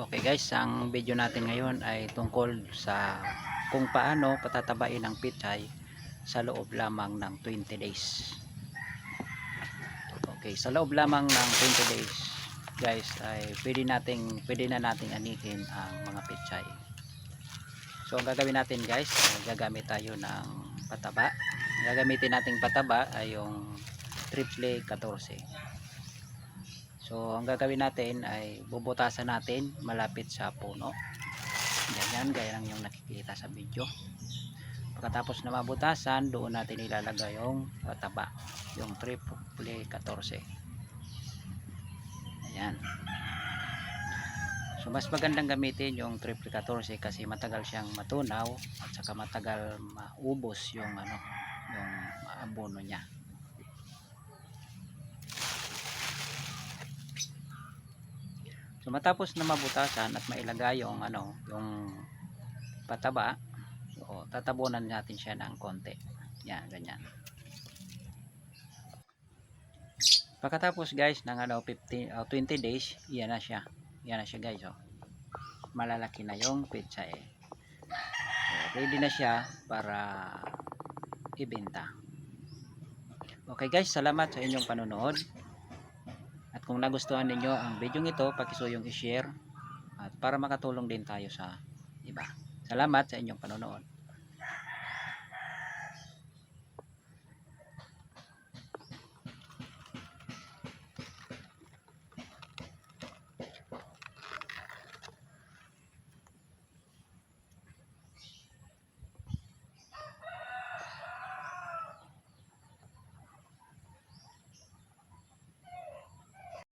Okay guys, ang video natin ngayon ay tungkol sa kung paano patatabain ang pichay sa loob lamang ng 20 days. Okay, sa loob lamang ng 20 days guys ay pwede nating pwede na nating anihin ang mga pichay. So ang gagawin natin guys, gagamit tayo ng pataba. Ang gagamitin nating pataba ay yung triple 14. So, ang gagawin natin ay bubutasan natin malapit sa puno. Ganyan, gaya ng yung nakikita sa video. Pagkatapos na mabutasan, doon natin ilalagay yung taba, yung triple 14. Ayan. So, mas magandang gamitin yung triple 14 kasi matagal siyang matunaw at saka matagal maubos yung ano, yung abono niya. So matapos na mabutasan at mailagay yung ano, yung pataba, so tatabunan natin siya ng konti. Yan, ganyan. Pagkatapos guys ng ano 15 uh, 20 days, yan na siya. Yan na siya guys, oh. Malalaki na yung pizza eh. Ready na siya para ibenta. Okay guys, salamat sa inyong panonood. Kung nagustuhan ninyo ang video ito, pakisuyong i-share at para makatulong din tayo sa iba. Salamat sa inyong panonood.